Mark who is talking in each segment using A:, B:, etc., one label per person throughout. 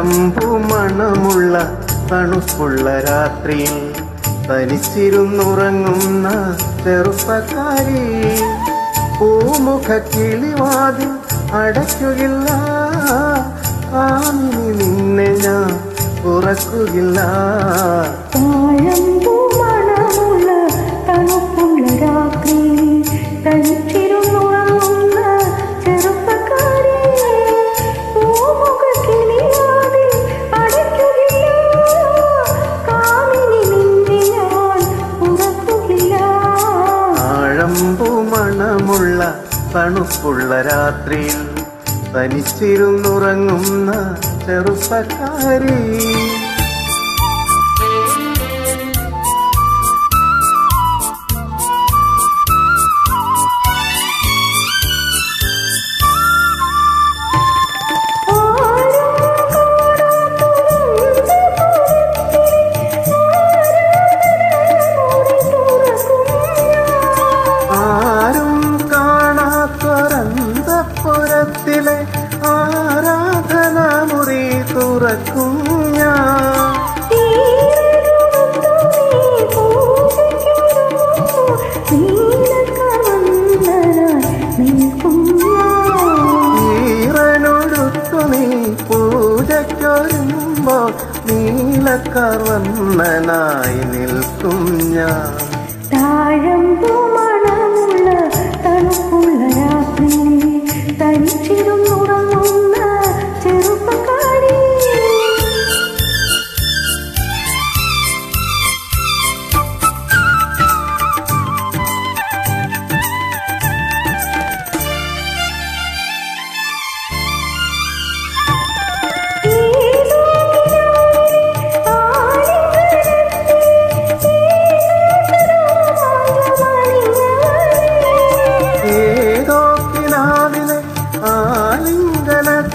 A: താഴമ്പു മണമുള്ള തണുപ്പുള്ള രാത്രിയിൽ തനിച്ചിരുന്നുറങ്ങുന്ന ചെറുപ്പക്കാരി പൂമുഖ കിളിവാതിൽ അടയ്ക്കുകയില്ല. ആമിനി നിന്നെ ഞാൻ ഉറക്കുകയില്ല.
B: തണുപ്പുള്ള
A: രാത്രിയിൽ തനിച്ചിരുന്നുറങ്ങുന്ന ചെറുപ്പക്കാരി. തുറക്കും ഞാൻ ഈറനൊടുത്തു നീ നീലക്കർവന്നനായി നിൽക്കും ഞാൻ.
B: താഴമ്പൂ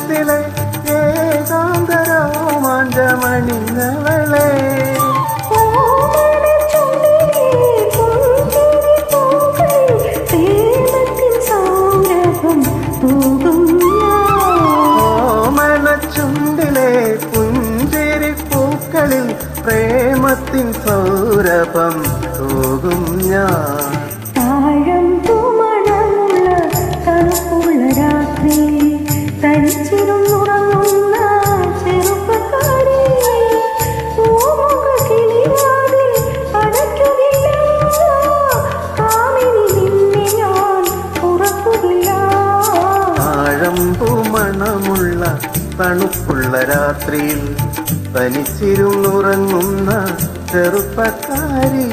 A: ആലിംഗനത്തിലെ ഏകാന്തരോമാഞ്ചമണിഞ്ഞവളെ പ്രേമത്തിൻ സൗരഭം പോകും ഞാൻ. തണുപ്പുള്ള രാത്രിയിൽ തനിച്ചിരുന്നുറങ്ങുന്ന ചെറുപ്പക്കാരി